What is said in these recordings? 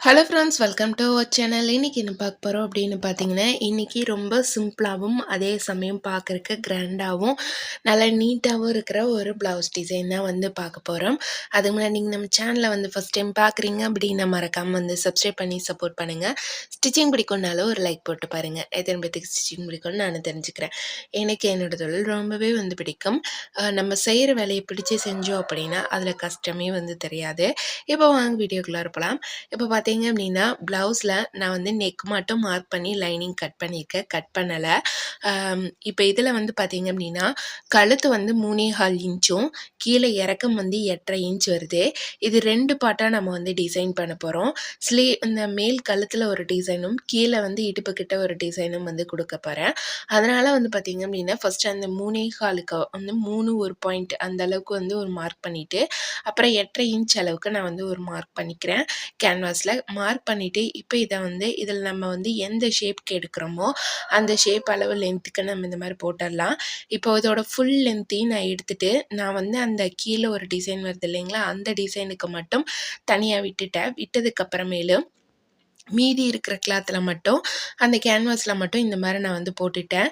Hello friends welcome to our channel இன்றைக்கி என்ன பார்க்க போகிறோம் அப்படின்னு பார்த்தீங்கன்னா இன்றைக்கி ரொம்ப சிம்பிளாகவும் அதே சமயம் பார்க்குறக்கு கிராண்டாகவும் நல்லா நீட்டாகவும் இருக்கிற ஒரு ப்ளவுஸ் டிசைன் தான் வந்து பார்க்க போகிறோம் அதுக்கு முன்னாடி நீங்கள் நம்ம சேனலை வந்து ஃபஸ்ட் டைம் பார்க்குறீங்க அப்படின்னு மறக்காமல் வந்து சப்ஸ்கிரைப் பண்ணி சப்போர்ட் பண்ணுங்கள் ஸ்டிச்சிங் பிடிக்கும்னாலும் ஒரு லைக் போட்டு பாருங்கள் எத்தனை பேத்துக்கு ஸ்டிச்சிங் பிடிக்கும்னு நான் தெரிஞ்சுக்கிறேன். எனக்கு என்னோடய தொழில் ரொம்பவே வந்து பிடிக்கும். நம்ம செய்கிற வேலையை பிடிச்சி செஞ்சோம் அப்படின்னா அதில் கஷ்டமே வந்து தெரியாது. இப்போ வாங்க வீடியோக்குள்ளே இருப்பலாம் இப்போ பார்த்து பார்த்தீங்க அப்படின்னா ப்ளவுஸில் நான் வந்து நெக் மட்டும் மார்க் பண்ணி லைனிங் கட் பண்ணியிருக்கேன். கட் பண்ணலை. இப்போ இதில் வந்து பார்த்தீங்க அப்படின்னா கழுத்து வந்து மூணே ஹால் இன்ச்சும் கீழே இறக்கம் வந்து எட்டரை இன்ச் வருது. இது ரெண்டு பாட்டாக நம்ம வந்து டிசைன் பண்ண போகிறோம் ஸ்லீ இந்த மேல் கழுத்தில் ஒரு டிசைனும் கீழே வந்து இடுப்பு கிட்ட ஒரு டிசைனும் வந்து கொடுக்க போகிறேன் அதனால் வந்து பார்த்திங்க அப்படின்னா ஃபஸ்ட்டு அந்த மூணே ஹாலுக்கு வந்து மூணு ஒரு பாயிண்ட் அந்த அளவுக்கு வந்து ஒரு மார்க் பண்ணிவிட்டு அப்புறம் எட்டரை இன்ச் அளவுக்கு நான் வந்து ஒரு மார்க் பண்ணிக்கிறேன். கேன்வாஸில் மார்க் பண்ணிவிட்டு இப்போ இதை வந்து இதில் நம்ம வந்து எந்த ஷேப்க்கு எடுக்கிறோமோ அந்த ஷேப் அளவு லென்த்துக்கு நம்ம இந்த மாதிரி போட்டுடலாம். இப்போ இதோட ஃபுல் லென்த்தையும் நான் எடுத்துகிட்டு நான் வந்து அந்த கீழே ஒரு டிசைன் வருது இல்லைங்களா? அந்த டிசைனுக்கு மட்டும் தனியாக விட்டுட்டேன். விட்டதுக்கப்புறமேலும் மீதி இருக்கிற கிளாத்தில் மட்டும் அந்த கேன்வாஸில் மட்டும் இந்த மாதிரி நான் வந்து போட்டுட்டேன்.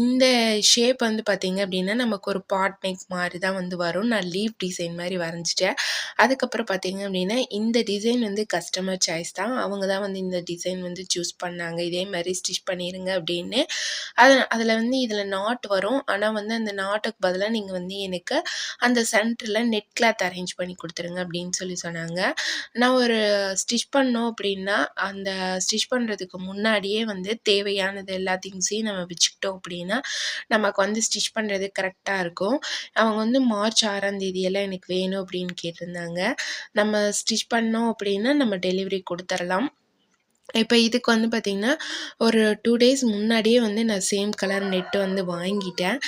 இந்த ஷேப் வந்து பார்த்திங்க அப்படின்னா நமக்கு ஒரு பாட் நெக் மாதிரி தான் வந்து வரும். நான் லீவ் டிசைன் மாதிரி வரைஞ்சிட்டேன். அதுக்கப்புறம் பார்த்திங்க அப்படின்னா இந்த டிசைன் வந்து கஸ்டமர் சாய்ஸ் தான். அவங்க தான் வந்து இந்த டிசைன் வந்து சூஸ் பண்ணாங்க. இதே மாதிரி ஸ்டிச் பண்ணிடுங்க அப்படின்னு. அது அதில் வந்து இதில் நாட் வரும். ஆனால் வந்து அந்த நாட்டுக்கு பதிலாக நீங்கள் வந்து எனக்கு அந்த சென்டரில் நெட் கிளாத் அரேஞ்ச் பண்ணி கொடுத்துருங்க அப்படின்னு சொல்லி சொன்னாங்க. நான் ஒரு ஸ்டிச் பண்ணோம் அப்படின்னா அந்த ஸ்டிச் பண்ணுறதுக்கு முன்னாடியே வந்து தேவையானது எல்லா திங்ஸையும் நம்ம வச்சுக்கிட்டோம் அப்படின்னா நமக்கு வந்து ஸ்டிச் பண்ணுறது கரெக்டாக இருக்கும். அவங்க வந்து மார்ச் ஆறாம் தேதியெல்லாம் எனக்கு வேணும் அப்படின்னு கேட்டிருந்தாங்க. நம்ம ஸ்டிச் பண்ணோம் அப்படின்னா நம்ம டெலிவரி கொடுத்துர்லாம். இப்போ இதுக்கு வந்து பார்த்திங்கன்னா ஒரு டூ டேஸ் முன்னாடியே வந்து நான் சேம் கலர் நெட்டு வந்து வாங்கிட்டேன்.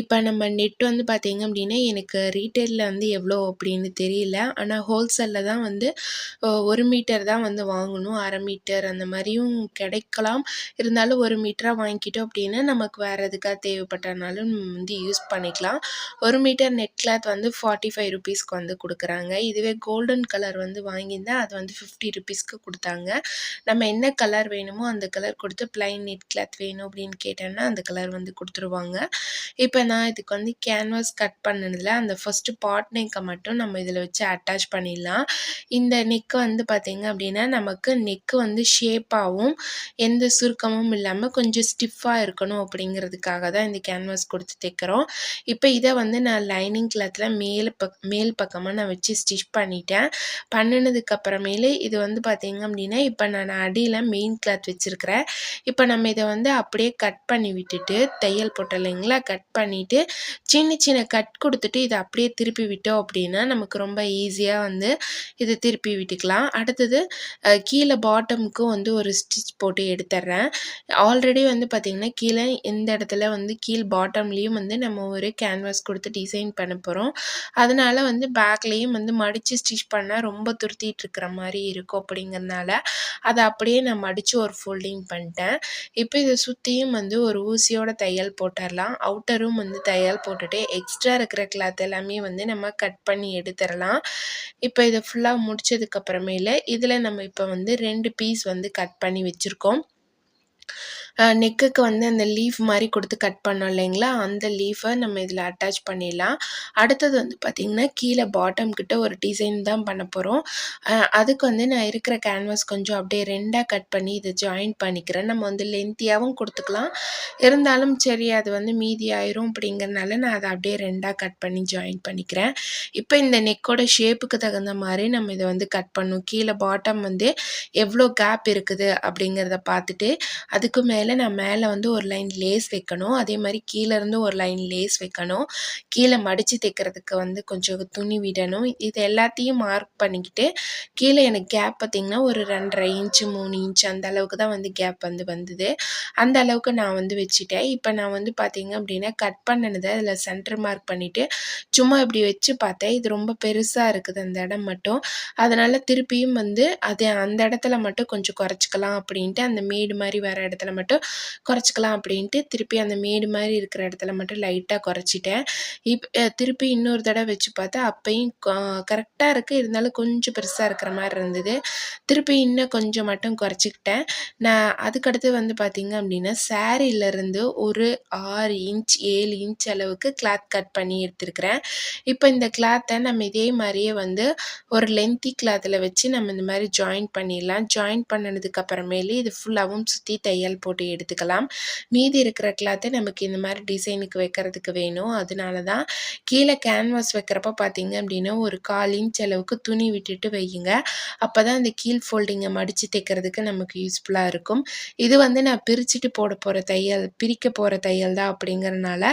இப்போ நம்ம நெட் வந்து பார்த்திங்க அப்படின்னா எனக்கு ரீட்டெயிலில் வந்து எவ்வளோ அப்படின்னு தெரியல. ஆனால் ஹோல்சேலில் தான் வந்து ஒரு மீட்டர் தான் வந்து வாங்கணும். அரை மீட்டர் அந்த மாதிரியும் கிடைக்கலாம். இருந்தாலும் ஒரு மீட்டராக வாங்கிக்கிட்டோம் அப்படின்னா நமக்கு வேறு எதுக்காக தேவைப்பட்டனாலும் வந்து யூஸ் பண்ணிக்கலாம். ஒரு மீட்டர் நெட் கிளாத் வந்து ஃபார்ட்டி ஃபைவ் ருபீஸ்க்கு வந்து கொடுக்குறாங்க. இதுவே கோல்டன் கலர் வந்து வாங்கியிருந்தேன் அது வந்து ஃபிஃப்டி ருபீஸ்க்கு கொடுத்தாங்க. நம்ம என்ன கலர் வேணுமோ அந்த கலர் கொடுத்து ப்ளைன் நெட் கிளாத் வேணும் அப்படின்னு கேட்டேன்னா அந்த கலர் வந்து கொடுத்துருவாங்க. இப்போ நான் இதுக்கு வந்து கேன்வாஸ் கட் பண்ணதில் அந்த ஃபஸ்ட்டு பாட் நெக்கை மட்டும் நம்ம இதில் வச்சு அட்டாச் பண்ணிடலாம். இந்த நெக்கு வந்து பார்த்திங்க அப்படின்னா நமக்கு நெக்கு வந்து ஷேப்பாகவும் எந்த சுருக்கமும் இல்லாமல் கொஞ்சம் ஸ்டிஃபாக இருக்கணும் அப்படிங்கிறதுக்காக தான் இந்த கேன்வாஸ் கொடுத்து தைக்கிறோம். இப்போ இதை வந்து நான் லைனிங் கிளாத்தில் மேல் பக் மேல் பக்கமாக நான் வச்சு ஸ்டிச் பண்ணிட்டேன். பண்ணினதுக்கப்புறமேலே இது வந்து பார்த்திங்க அப்படின்னா இப்போ நான் அடியில் மெயின் கிளாத் வச்சுருக்கிறேன். இப்போ நம்ம இதை வந்து அப்படியே கட் பண்ணி விட்டுட்டு தையல் போட்டோம் இல்லைங்களா கட் பண்ணிவிட்டு சின்ன சின்ன கட் கொடுத்துட்டு இதை அப்படியே திருப்பி விட்டோம் அப்படின்னா நமக்கு ரொம்ப ஈஸியாக வந்து இதை திருப்பி விட்டுக்கலாம். அடுத்தது கீழே பாட்டமுக்கும் வந்து ஒரு ஸ்டிச் போட்டு எடுத்துட்றேன். ஆல்ரெடி வந்து பார்த்திங்கன்னா கீழே எந்த இடத்துல வந்து கீழ் பாட்டம்லேயும் வந்து நம்ம ஒரு கேன்வாஸ் கொடுத்து டிசைன் பண்ண போகிறோம் அதனால் வந்து பேக்லேயும் வந்து மடித்து ஸ்டிச் பண்ணால் ரொம்ப துருத்திட்டு இருக்கிற மாதிரி இருக்கும் அப்படிங்கிறதுனால அதை அப்போ அப்படியே நான் மடித்து ஒரு ஃபோல்டிங் பண்ணிட்டேன். இப்போ இதை சுற்றியும் வந்து ஒரு ஊசியோட தையல் போட்டுடலாம் அவுட்டரும் வந்து தையல் போட்டுட்டு எக்ஸ்ட்ரா இருக்கிற கிளாத் எல்லாமே வந்து நம்ம கட் பண்ணி எடுத்துடலாம் இப்போ இதை ஃபுல்லாக முடித்ததுக்கப்புறமேல இதில் நம்ம இப்போ வந்து ரெண்டு பீஸ் வந்து கட் பண்ணி வச்சுருக்கோம். நெக்குக்கு வந்து அந்த லீஃப் மாதிரி கொடுத்து கட் பண்ணோம் இல்லைங்களா? அந்த லீஃபை நம்ம இதில் அட்டாச் பண்ணிடலாம். அடுத்தது வந்து பார்த்திங்கன்னா கீழே பாட்டம் கிட்ட ஒரு டிசைன் தான் பண்ண போகிறோம் அதுக்கு வந்து நான் இருக்கிற கேன்வாஸ் கொஞ்சம் அப்படியே ரெண்டாக கட் பண்ணி இதை ஜாயின் பண்ணிக்கிறேன். நம்ம வந்து லென்த்தியாகவும் கொடுத்துக்கலாம். இருந்தாலும் சரி அது வந்து மீதி ஆயிரும் அப்படிங்கிறனால நான் அதை அப்படியே ரெண்டாக கட் பண்ணி ஜாயின் பண்ணிக்கிறேன். இப்போ இந்த நெக்கோட ஷேப்புக்கு தகுந்த மாதிரி நம்ம இதை வந்து கட் பண்ணும். கீழே பாட்டம் வந்து எவ்வளோ கேப் இருக்குது அப்படிங்கிறத பார்த்துட்டு அதுக்கு மேலே மேலே நான் மேலே வந்து ஒரு லைன் லேஸ் வைக்கணும். அதே மாதிரி கீழேருந்து ஒரு லைன் லேஸ் வைக்கணும். கீழே மடித்து தைக்கிறதுக்கு வந்து கொஞ்சம் துணி விடணும். இது எல்லாத்தையும் மார்க் பண்ணிக்கிட்டு கீழே எனக்கு கேப் பார்த்திங்கன்னா ஒரு ரெண்டரை இன்ச்சு மூணு இன்ச்சு அந்த அளவுக்கு தான் வந்து கேப் வந்து வந்தது. அந்த அளவுக்கு நான் வந்து வச்சுட்டேன். இப்போ நான் வந்து பார்த்திங்க அப்படின்னா கட் பண்ணினதை அதில் சென்டர் மார்க் பண்ணிவிட்டு சும்மா இப்படி வச்சு பார்த்தேன். இது ரொம்ப பெருசாக இருக்குது அந்த இடம் மட்டும். அதனால் திருப்பியும் வந்து அது அந்த இடத்துல மட்டும் கொஞ்சம் குறைச்சிக்கலாம் அப்படின்ட்டு அந்த மேடு மாதிரி வர இடத்துல மட்டும் மட்டும் குறைச்சிக்கலாம் அப்படின்ட்டு திருப்பி அந்த மேடு மாதிரி இருக்கிற இடத்துல மட்டும் லைட்டாக குறைச்சிட்டேன். இப் திருப்பி இன்னொரு தடவை வச்சு பார்த்தா அப்பையும் கரெக்டாக இருக்குது இருந்தாலும் கொஞ்சம் பெருசாக இருக்கிற மாதிரி இருந்தது. திருப்பி இன்னும் கொஞ்சம் மட்டும் குறைச்சிக்கிட்டேன். நான் அதுக்கடுத்து வந்து பார்த்திங்க அப்படின்னா சேரீலேருந்து ஒரு ஆறு இன்ச் ஏழு இன்ச் அளவுக்கு கிளாத் கட் பண்ணி எடுத்துருக்கிறேன். இப்போ இந்த கிளாத்தை நம்ம இதே மாதிரியே வந்து ஒரு லென்த்தி கிளாத்தில் வச்சு நம்ம இந்த மாதிரி ஜாயின் பண்ணிடலாம். ஜாயின் பண்ணினதுக்கு அப்புறமேலே இது ஃபுல்லாகவும் சுற்றி தையல் போட்டு எடுத்துக்கலாம். மீதி இருக்கிற கிளாத்தை நமக்கு இந்த மாதிரி டிசைனுக்கு வைக்கிறதுக்கு வேணும். அதனால தான் கீழே கேன்வாஸ் வைக்கிறப்ப பார்த்தீங்க அப்படின்னா ஒரு கால் இன்ச் அளவுக்கு துணி விட்டுட்டு வையுங்க. அப்போ தான் அந்த கீழ் ஃபோல்டிங்கை மடித்து தைக்கிறதுக்கு நமக்கு யூஸ்ஃபுல்லாக இருக்கும். இது வந்து நான் பிரிச்சுட்டு போட போகிற தையல் பிரிக்க போகிற தையல் தான் அப்படிங்கிறனால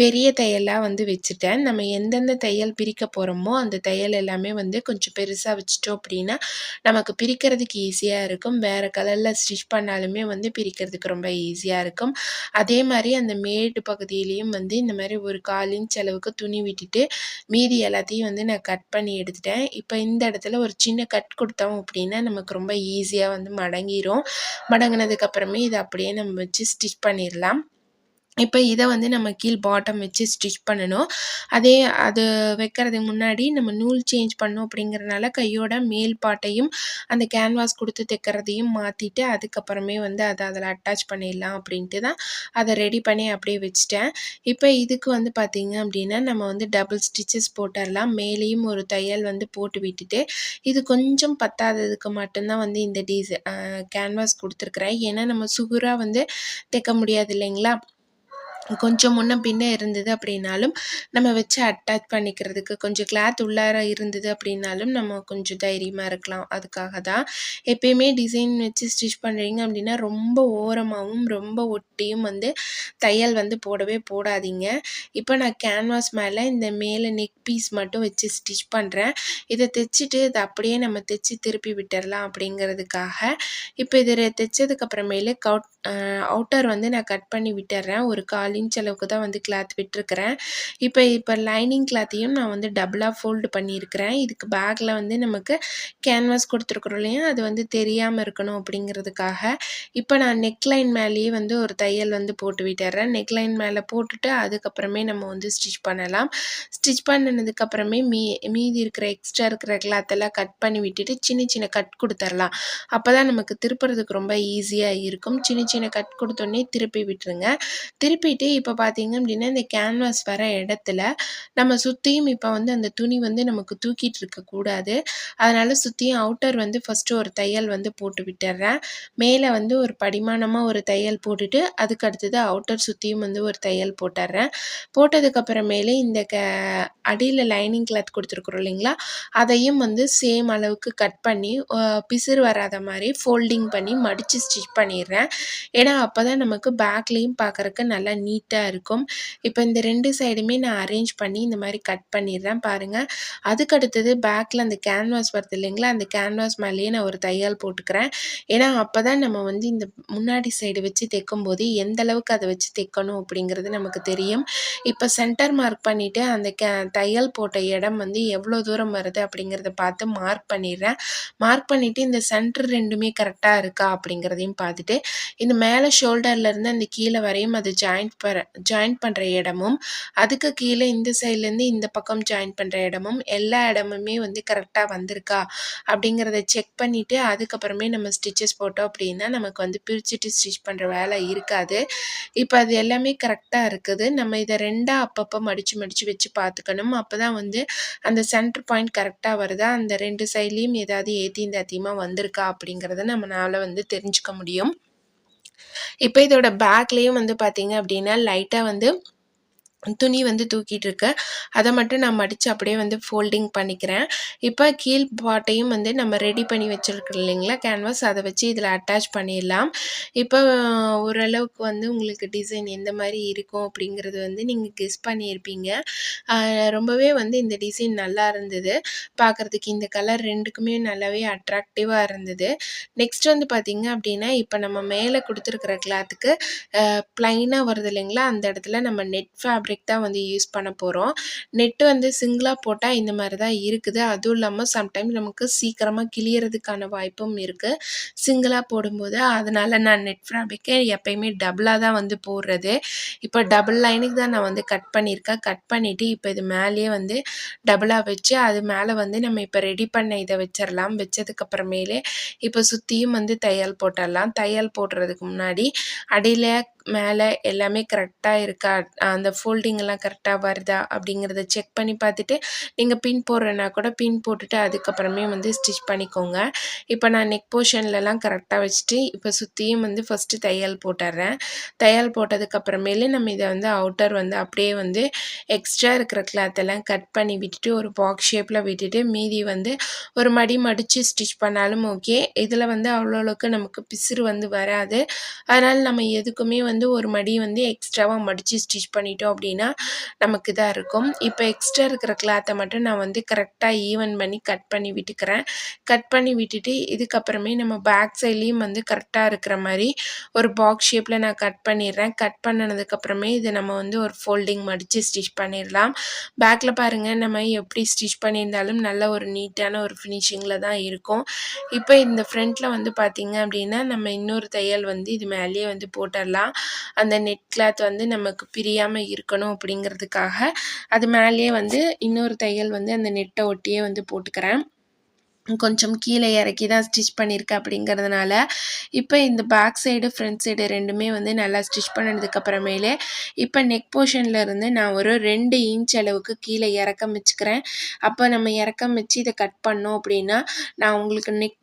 பெரிய தையலாக வந்து வச்சுட்டேன். நம்ம எந்தெந்த தையல் பிரிக்க போகிறோமோ அந்த தையல் எல்லாமே வந்து கொஞ்சம் பெருசாக வச்சுட்டோம் அப்படின்னா நமக்கு பிரிக்கிறதுக்கு ஈஸியாக இருக்கும். வேறு கலரில் ஸ்டிச் பண்ணாலுமே வந்து பிரிக்கிறதுக்கு ரொம்ப ஈஸியாக இருக்கும். அதே மாதிரி அந்த மேடு பகுதியிலையும் வந்து இந்த மாதிரி ஒரு கால் இன்ச் அளவுக்கு துணி விட்டுட்டு மீதி எல்லாத்தையும் வந்து நான் கட் பண்ணி எடுத்துட்டேன். இப்போ இந்த இடத்துல ஒரு சின்ன கட் கொடுத்தோம் அப்படின்னா நமக்கு ரொம்ப ஈஸியாக வந்து மடங்கிரும். மடங்கினதுக்கப்புறமே இதை அப்படியே நம்ம வச்சு ஸ்டிச் பண்ணிடலாம் இப்போ இதை வந்து நம்ம கீழ் பாட்டம் வச்சு ஸ்டிச் பண்ணணும். அதே அது வைக்கிறதுக்கு முன்னாடி நம்ம நூல் சேஞ்ச் பண்ணோம் அப்படிங்கிறனால கையோட மேல் பாட்டையும் அந்த கேன்வாஸ் கொடுத்து தைக்கிறதையும் மாற்றிட்டு அதுக்கப்புறமே வந்து அதை அதில் அட்டாச் பண்ணிடலாம் அப்படின்ட்டு தான் அதை ரெடி பண்ணி அப்படியே வச்சுட்டேன். இப்போ இதுக்கு வந்து பார்த்திங்க அப்படின்னா நம்ம வந்து டபுள் ஸ்டிச்சஸ் போட்டுடலாம். மேலேயும் ஒரு தையல் வந்து போட்டு விட்டுட்டு இது கொஞ்சம் பத்தாததுக்கு மட்டும்தான் வந்து இந்த டீஸ் கேன்வாஸ் கொடுத்துருக்குறேன். ஏன்னா நம்ம சுகுராக வந்து தைக்க முடியாது இல்லைங்களா? கொஞ்சம் முன்ன பின்ன இருந்தது அப்படின்னாலும் நம்ம வச்சு அட்டாச் பண்ணிக்கிறதுக்கு கொஞ்சம் கிளாத் உள்ளார இருந்தது அப்படின்னாலும் நம்ம கொஞ்சம் தைரியமாக இருக்கலாம். அதுக்காக தான் எப்பயுமே டிசைன் வச்சு ஸ்டிச் பண்ணுறீங்க அப்படின்னா ரொம்ப ஓரமாகவும் ரொம்ப ஒட்டியும் வந்து தையல் வந்து போடவே போடாதீங்க. இப்போ நான் கேன்வாஸ் மேலே இந்த மேலே நெக் பீஸ் மட்டும் வச்சு ஸ்டிச் பண்ணுறேன் இதை தைச்சிட்டு இதை அப்படியே நம்ம தைச்சி திருப்பி விட்டுடலாம் அப்படிங்கிறதுக்காக. இப்போ இதை தைச்சதுக்கப்புறமேலே கவுட் அவுட்டர் வந்து நான் கட் பண்ணி விட்டுறேன். ஒரு காலி இன்ச் அளவுக்கு தான் வந்து கிளாத் விட்டுருக்கிறேன். இப்போ இப்போ லைனிங் கிளாத்தையும் நான் வந்து டபுளாக ஃபோல்டு பண்ணியிருக்கிறேன். இதுக்கு பேக்கில் வந்து நமக்கு கேன்வாஸ் கொடுத்துருக்குறோம் இல்லையா? அது வந்து தெரியாமல் இருக்கணும் அப்படிங்கிறதுக்காக. இப்போ நான் நெக்லைன் மேலேயே வந்து ஒரு தையல் வந்து போட்டு விட்டுறேன். நெக்லைன் மேலே போட்டுட்டு அதுக்கப்புறமே நம்ம வந்து ஸ்டிச் பண்ணலாம். ஸ்டிச் பண்ணினதுக்கப்புறமே மீ மீதி இருக்கிற எக்ஸ்ட்ரா இருக்கிற கிளாத்தெல்லாம் கட் பண்ணி விட்டுட்டு சின்ன சின்ன கட் கொடுத்துர்லாம். அப்போ தான் நமக்கு திருப்புறதுக்கு ரொம்ப ஈஸியாக இருக்கும். சின்ன சின்ன கட் கொடுத்தோடனே திருப்பி விட்டுருங்க. திருப்பி திருப்பிட்டு இப்போ பார்த்தீங்க அப்படின்னா இந்த கேன்வாஸ் வர இடத்துல நம்ம சுற்றியும் இப்போ வந்து அந்த துணி வந்து நமக்கு தூக்கிட்டு இருக்கக்கூடாது அதனால் சுற்றியும் அவுட்டர் வந்து ஃபஸ்ட்டு ஒரு தையல் வந்து போட்டு விட்டுறேன். மேலே வந்து ஒரு படிமானமாக ஒரு தையல் போட்டுட்டு அதுக்கு அடுத்தது அவுட்டர் சுற்றியும் வந்து ஒரு தையல் போட்டுடுறேன் போட்டதுக்கப்புறமேலே இந்த க அடியில் லைனிங் கிளாத் கொடுத்துருக்குறோம் இல்லைங்களா அதையும் வந்து சேம் அளவுக்கு கட் பண்ணி பிசிறு வராத மாதிரி ஃபோல்டிங் பண்ணி மடித்து ஸ்டிச் பண்ணிடுறேன் ஏன்னா அப்போ தான் நமக்கு பேக்லேயும் பார்க்குறக்கு நல்லா நீட்டாக இருக்கும். இப்போ இந்த ரெண்டு சைடுமே நான் அரேஞ்ச் பண்ணி இந்த மாதிரி கட் பண்ணிடுறேன் பாருங்கள் அதுக்கு அடுத்தது பேக்கில் அந்த கேன்வாஸ் வருது இல்லைங்களா? அந்த கேன்வாஸ் மேலேயே நான் ஒரு தையல் போட்டுக்கிறேன். ஏன்னா அப்போ தான் நம்ம வந்து இந்த முன்னாடி சைடு வச்சு தைக்கும் போது எந்த அளவுக்கு அதை வச்சு தைக்கணும் அப்படிங்கிறது நமக்கு தெரியும். இப்போ சென்டர் மார்க் பண்ணிவிட்டு அந்த கே தையல் போட்ட இடம் வந்து எவ்வளோ தூரம் வருது அப்படிங்கிறத பார்த்து மார்க் பண்ணிடுறேன். மார்க் பண்ணிவிட்டு இந்த சென்டர் ரெண்டுமே கரெக்டாக இருக்கா அப்படிங்கிறதையும் பார்த்துட்டு இந்த மேலே ஷோல்டர்லேருந்து அந்த கீழே வரையும் அது ஜாயிண்ட் ப ஜாயின் பண்ணுற இடமும் அதுக்கு கீழே இந்த சைட்லேருந்து இந்த பக்கம் ஜாயின் பண்ணுற இடமும் எல்லா இடமுமே வந்து கரெக்டாக வந்திருக்கா? அப்படிங்கிறத செக் பண்ணிவிட்டு அதுக்கப்புறமே நம்ம ஸ்டிச்சஸ் போட்டோம் அப்படின்னா நமக்கு வந்து பிரிச்சுட்டு ஸ்டிச் பண்ணுற வேலை இருக்காது. இப்போ அது எல்லாமே கரெக்டாக இருக்குது. நம்ம இதை ரெண்டாக அப்பப்போ மடித்து மடித்து வச்சு பார்த்துக்கணும். அப்போ தான் வந்து அந்த சென்டர் பாயிண்ட் கரெக்டாக வருதா? அந்த ரெண்டு சைட்லேயும் ஏதாவது ஏற்றி இந்த அதிகமாக வந்திருக்கா? அப்படிங்கிறத நம்மளால் வந்து தெரிஞ்சுக்க முடியும். இப்போ இதோட பேக்லேயும் வந்து பார்த்தீங்க அப்படின்னா லைட்டாக வந்து துணி வந்து தூக்கிட்டு இருக்க அதை மட்டும் நான் மடித்து அப்படியே வந்து ஃபோல்டிங் பண்ணிக்கிறேன். இப்போ கீழ் பாட்டையும் வந்து நம்ம ரெடி பண்ணி வச்சுருக்கோம் இல்லைங்களா? கேன்வாஸ் அதை வச்சு இதில் அட்டாச் பண்ணிடலாம். இப்போ ஓரளவுக்கு வந்து உங்களுக்கு டிசைன் எந்த மாதிரி இருக்கும் அப்படிங்கிறது வந்து நீங்கள் கெஸ் பண்ணியிருப்பீங்க. ரொம்பவே வந்து இந்த டிசைன் நல்லா இருந்தது. பார்க்குறதுக்கு இந்த கலர் ரெண்டுக்குமே நல்லாவே அட்ராக்டிவாக இருந்தது. நெக்ஸ்ட் வந்து பார்த்திங்க அப்படின்னா இப்போ நம்ம மேலே கொடுத்துருக்குற கிளாத்துக்கு ப்ளைனாக வருது இல்லைங்களா? அந்த இடத்துல நம்ம நெட் ஃபேப்ரிக் ஃபேப்ரிக் தான் வந்து யூஸ் பண்ண போகிறோம் நெட்டு வந்து சிங்கிளாக போட்டால் இந்த மாதிரி தான் இருக்குது. அதுவும் இல்லாமல் சம்டைம்ஸ் நமக்கு சீக்கிரமாக கிளியறதுக்கான வாய்ப்பும் இருக்குது சிங்கிளாக போடும்போது அதனால் நான் நெட் ஃபேப்ரிக்கை எப்பயுமே டபுளாக தான் வந்து போடுறது. இப்போ டபுள் லைனுக்கு தான் நான் வந்து கட் பண்ணியிருக்கேன். கட் பண்ணிவிட்டு இப்போ இது மேலேயே வந்து டபுளாக வச்சு அது மேலே வந்து நம்ம இப்போ ரெடி பண்ண இதை வச்சிடலாம். வச்சதுக்கப்புறமேலே இப்போ சுற்றியும் வந்து தையல் போட்டுடலாம். தையல் போடுறதுக்கு முன்னாடி அடியில் மேலே எல்லாமே கரெக்டாக இருக்கா? அந்த ஃபோல்டிங் எல்லாம் கரெக்டாக வருதா? அப்படிங்கிறத செக் பண்ணி பார்த்துட்டு நீங்கள் பின் போடுறேன்னா கூட பின் போட்டுட்டு அதுக்கப்புறமே வந்து ஸ்டிச் பண்ணிக்கோங்க. இப்போ நான் நெக் போர்ஷன்லலாம் கரெக்டாக வச்சுட்டு இப்போ சுற்றியும் வந்து ஃபஸ்ட்டு தையல் போட்டுடுறேன் தையல் போட்டதுக்கப்புறமேலே நம்ம இதை வந்து அவுட்டர் வந்து அப்படியே வந்து எக்ஸ்ட்ரா இருக்கிற கிளாத்தெல்லாம் கட் பண்ணி விட்டுட்டு ஒரு பாக்ஸ் ஷேப்பில் விட்டுட்டு மீதி வந்து ஒரு மடி மடித்து ஸ்டிச் பண்ணாலும் ஓகே இதில் வந்து அவ்வளோவுக்கு நமக்கு பிசுறு வந்து வராது. அதனால் நம்ம எதுக்குமே வந்து ஒரு மடி வந்து எக்ஸ்ட்ராவாக மடித்து ஸ்டிச் பண்ணிட்டோம் அப்படின்னா நமக்கு இதாக இருக்கும். இப்போ எக்ஸ்ட்ரா இருக்கிற கிளாத்தை மட்டும் நான் வந்து கரெக்டாக ஈவன் பண்ணி கட் பண்ணி விட்டுக்கிறேன். கட் பண்ணி விட்டுட்டு இதுக்கப்புறமே நம்ம பேக் சைட்லேயும் வந்து கரெக்டாக இருக்கிற மாதிரி ஒரு பாக்ஸ் ஷேப்பில் நான் கட் பண்ணிடுறேன். கட் பண்ணினதுக்கப்புறமே இதை நம்ம வந்து ஒரு ஃபோல்டிங் மடித்து ஸ்டிச் பண்ணிடலாம். பேக்கில் பாருங்கள் நம்ம எப்படி ஸ்டிச் பண்ணியிருந்தாலும் நல்ல ஒரு நீட்டான ஒரு ஃபினிஷிங்கில் தான் இருக்கும். இப்போ இந்த ஃப்ரண்ட்டில் வந்து பார்த்திங்க அப்படின்னா நம்ம இன்னொரு தையல் வந்து இது மேலேயே வந்து போட்டுடலாம். அந்த நெட் கிளாத் வந்து நமக்கு பிரியாமல் இருக்கணும் அப்படிங்கிறதுக்காக அது மேலேயே வந்து இன்னொரு தையல் வந்து அந்த நெட்டை ஒட்டியே வந்து போட்டுக்கிறேன். கொஞ்சம் கீழே இறக்கி தான் ஸ்டிச் பண்ணியிருக்கேன் அப்படிங்கிறதுனால இப்போ இந்த பேக் சைடு ஃப்ரண்ட் சைடு ரெண்டுமே வந்து நல்லா ஸ்டிச் பண்ணதுக்கப்புறமேலே இப்போ நெக் போர்ஷனில் இருந்து நான் ஒரு ரெண்டு இன்ச் அளவுக்கு கீழே இறக்கம் வச்சுக்கிறேன். அப்போ நம்ம இறக்கம் வச்சு இதை கட் பண்ணோம் அப்படின்னா நான் உங்களுக்கு நெக்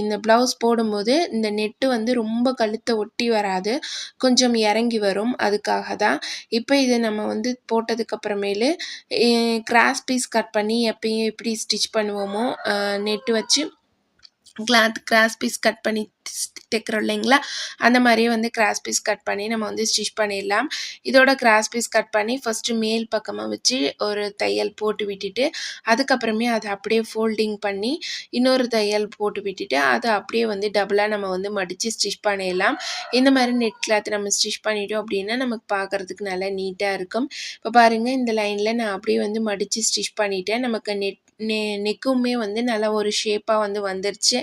இந்த ப்ளவுஸ் போடும்போது இந்த நெட்டு வந்து ரொம்ப கழுத்தை ஒட்டி வராது. கொஞ்சம் இறங்கி வரும். அதுக்காக தான் இப்போ இதை நம்ம வந்து போட்டதுக்கப்புறமேலு கிராஸ் பீஸ் கட் பண்ணி எப்பயும் எப்படி ஸ்டிச் பண்ணுவோமோ நெட்டு வச்சு கிளாத் கிராஸ் பீஸ் கட் பண்ணி தைக்கிறோம் இல்லைங்களா? அந்த மாதிரியே வந்து கிராஸ் பீஸ் கட் பண்ணி நம்ம வந்து ஸ்டிச் பண்ணிடலாம். இதோட கிராஸ் பீஸ் கட் பண்ணி ஃபஸ்ட்டு மேல் பக்கமாக வச்சு ஒரு தையல் போட்டு விட்டுட்டு அதுக்கப்புறமே அதை அப்படியே ஃபோல்டிங் பண்ணி இன்னொரு தையல் போட்டு விட்டுட்டு அதை அப்படியே வந்து டபுளாக நம்ம வந்து மடித்து ஸ்டிச் பண்ணிடலாம். இந்த மாதிரி நெட் கிளாத் நம்ம ஸ்டிச் பண்ணிட்டோம் அப்படின்னா நமக்கு பார்க்குறதுக்கு நல்லா நீட்டாக இருக்கும். இப்போ பாருங்கள் இந்த லைனில் நான் அப்படியே வந்து மடித்து ஸ்டிச் பண்ணிவிட்டேன் நமக்கு நெட் நெ நெக்குமே வந்து நல்லா ஒரு ஷேப்பாக வந்து வந்துருச்சு.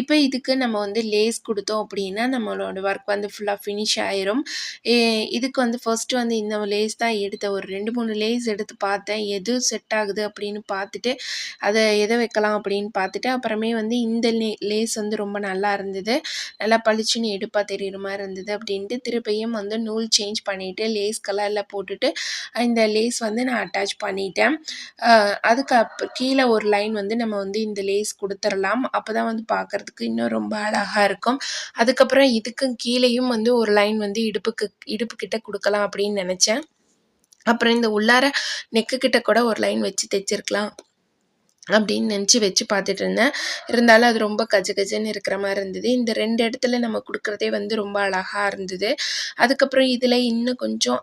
இப்போ இதுக்கு நம்ம வந்து லேஸ் கொடுத்தோம் அப்படின்னா நம்மளோட ஒர்க் வந்து ஃபுல்லாக ஃபினிஷ் ஆயிரும். இதுக்கு வந்து ஃபர்ஸ்ட்டு வந்து இந்த லேஸ் தான் எடுத்தேன் ஒரு ரெண்டு மூணு லேஸ் எடுத்து பார்த்தேன். எது செட் ஆகுது அப்படின்னு பார்த்துட்டு அதை எதை வைக்கலாம் அப்படின்னு பார்த்துட்டு அப்புறமே வந்து இந்த லே லேஸ் வந்து ரொம்ப நல்லா இருந்தது. நல்லா பளிச்சுன்னு எடுப்பாக தெரியுற மாதிரி இருந்தது அப்படின்ட்டு திருப்பியும் வந்து நூல் சேஞ்ச் பண்ணிவிட்டு லேஸ் கலரில் போட்டுட்டு இந்த லேஸ் வந்து நான் அட்டாச் பண்ணிட்டேன். அதுக்கு அப் கீழே ஒரு லைன் வந்து நம்ம வந்து இந்த லேஸ் கொடுத்துடலாம் அப்போ தான் வந்து பார்க்குறதுக்கு இன்னும் ரொம்ப அழகாக இருக்கும். அதுக்கப்புறம் இதுக்கும் கீழேயும் வந்து ஒரு லைன் வந்து இடுப்புக்கு இடுப்பு கிட்ட கொடுக்கலாம் அப்படின்னு நினச்சேன். அப்புறம் இந்த உள்ளார நெக்கு கிட்ட கூட ஒரு லைன் வச்சு தைச்சிருக்கலாம். அப்படின்னு நினச்சி வச்சு பார்த்துட்டு இருந்தேன். இருந்தாலும் அது ரொம்ப கஜ கஜன்னு இருக்கிற மாதிரி இருந்தது. இந்த ரெண்டு இடத்துல நம்ம கொடுக்குறதே வந்து ரொம்ப அழகாக இருந்தது. அதுக்கப்புறம் இதில் இன்னும் கொஞ்சம்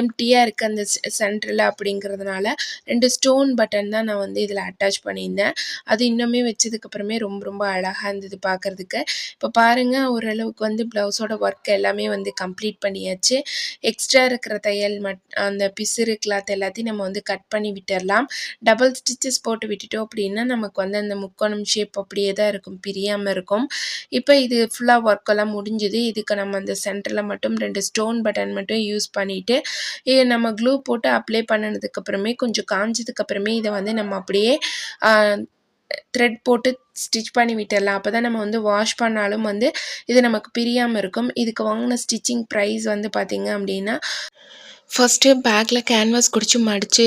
எம்டியாக இருக்குது அந்த சென்டரில் அப்படிங்கிறதுனால ரெண்டு ஸ்டோன் பட்டன் தான் நான் வந்து இதில் அட்டாச் பண்ணியிருந்தேன். அது இன்னுமே வச்சதுக்கப்புறமே ரொம்ப ரொம்ப அழகாக இருந்தது பார்க்குறதுக்கு. இப்போ பாருங்கள் ஓரளவுக்கு வந்து ப்ளவுஸோட ஒர்க் எல்லாமே வந்து கம்ப்ளீட் பண்ணியாச்சு. எக்ஸ்ட்ரா இருக்கிற தையல் மட் அந்த பிசுறு கிளாத் எல்லாத்தையும் நம்ம வந்து கட் பண்ணி விட்டுடலாம் டபுள் ஸ்டிச்சஸ் பீசஸ் போட்டு விட்டுட்டோம் அப்படின்னா நமக்கு வந்து அந்த முக்கோணம் ஷேப் அப்படியே தான் இருக்கும் பிரியாமல் இருக்கும். இப்போ இது ஃபுல்லாக ஒர்க்கெல்லாம் முடிஞ்சுது. இதுக்கு நம்ம அந்த சென்டரில் மட்டும் ரெண்டு ஸ்டோன் பட்டன் மட்டும் யூஸ் பண்ணிவிட்டு நம்ம க்ளூ போட்டு அப்ளை பண்ணினதுக்கப்புறமே கொஞ்சம் காஞ்சதுக்கப்புறமே இதை வந்து நம்ம அப்படியே த்ரெட் போட்டு ஸ்டிச் பண்ணி விட்டுடலாம் அப்போ தான் நம்ம வந்து வாஷ் பண்ணாலும் வந்து இது நமக்கு பிரியாமல் இருக்கும். இதுக்கு வாங்கின ஸ்டிச்சிங் ப்ரைஸ் வந்து பார்த்திங்க அப்படின்னா ஃபஸ்ட்டு பேக்கில் கேன்வாஸ் குடிச்சு மடித்து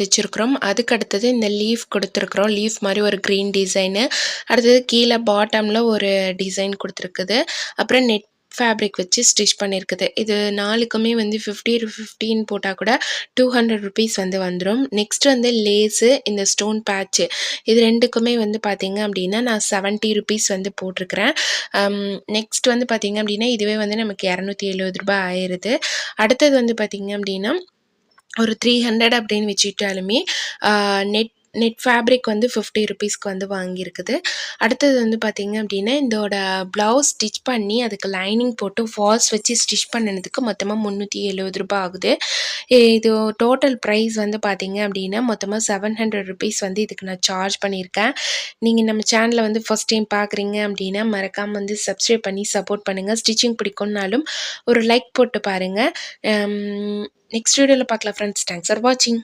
தைச்சிருக்கிறோம். அதுக்கு அடுத்தது இந்த லீஃப் கொடுத்துருக்குறோம். லீஃப் மாதிரி ஒரு க்ரீன் டிசைனு அடுத்தது கீழே பாட்டமில் ஒரு டிசைன் கொடுத்துருக்குது. அப்புறம் நெட் ஃபேப்ரிக் வச்சு ஸ்டிச் பண்ணியிருக்குது இது நாலுக்குமே வந்து ஃபிஃப்டி ஃபிஃப்டின் போட்டால் கூட டூ ஹண்ட்ரட் ருபீஸ் வந்து வந்துடும் நெக்ஸ்ட் வந்து லேஸு இந்த ஸ்டோன் பேட்ச்சு இது ரெண்டுக்குமே வந்து பார்த்திங்க அப்படின்னா நான் செவன்ட்டி ருபீஸ் வந்து போட்டிருக்கிறேன். Um, நெக்ஸ்ட் வந்து பார்த்திங்க அப்படின்னா இதுவே வந்து நமக்கு இரநூத்தி எழுபது ரூபாய் ஆயிடுது. அடுத்தது வந்து பார்த்திங்க அப்படின்னா ஒரு த்ரீ ஹண்ட்ரட் அப்படின்னு வச்சுக்கிட்டாலுமே நெட் நெட் ஃபேப்ரிக் வந்து ஃபிஃப்டி ருபீஸ்க்கு வந்து வாங்கியிருக்குது. அடுத்தது வந்து பார்த்திங்க அப்படின்னா இதோட ப்ளவுஸ் ஸ்டிச் பண்ணி அதுக்கு லைனிங் போட்டு ஃபால்ஸ் வச்சு ஸ்டிச் பண்ணினதுக்கு மொத்தமாக முந்நூற்றி எழுபது ரூபாய் ஆகுது. இது டோட்டல் ப்ரைஸ் வந்து பார்த்திங்க அப்படின்னா மொத்தமாக செவன் ஹண்ட்ரட் ருபீஸ் வந்து இதுக்கு நான் சார்ஜ் பண்ணியிருக்கேன். நீங்கள் நம்ம சேனலை வந்து ஃபஸ்ட் டைம் பார்க்குறீங்க அப்படின்னா மறக்காமல் வந்து சப்ஸ்கிரைப் பண்ணி சப்போர்ட் பண்ணுங்கள் ஸ்டிச்சிங் பிடிக்கும்னாலும் ஒரு லைக் போட்டு பாருங்கள் நெக்ஸ்ட் வீடியோவில் பார்க்கலாம் ஃப்ரெண்ட்ஸ் தேங்க்ஸ் ஃபார் வாட்சிங்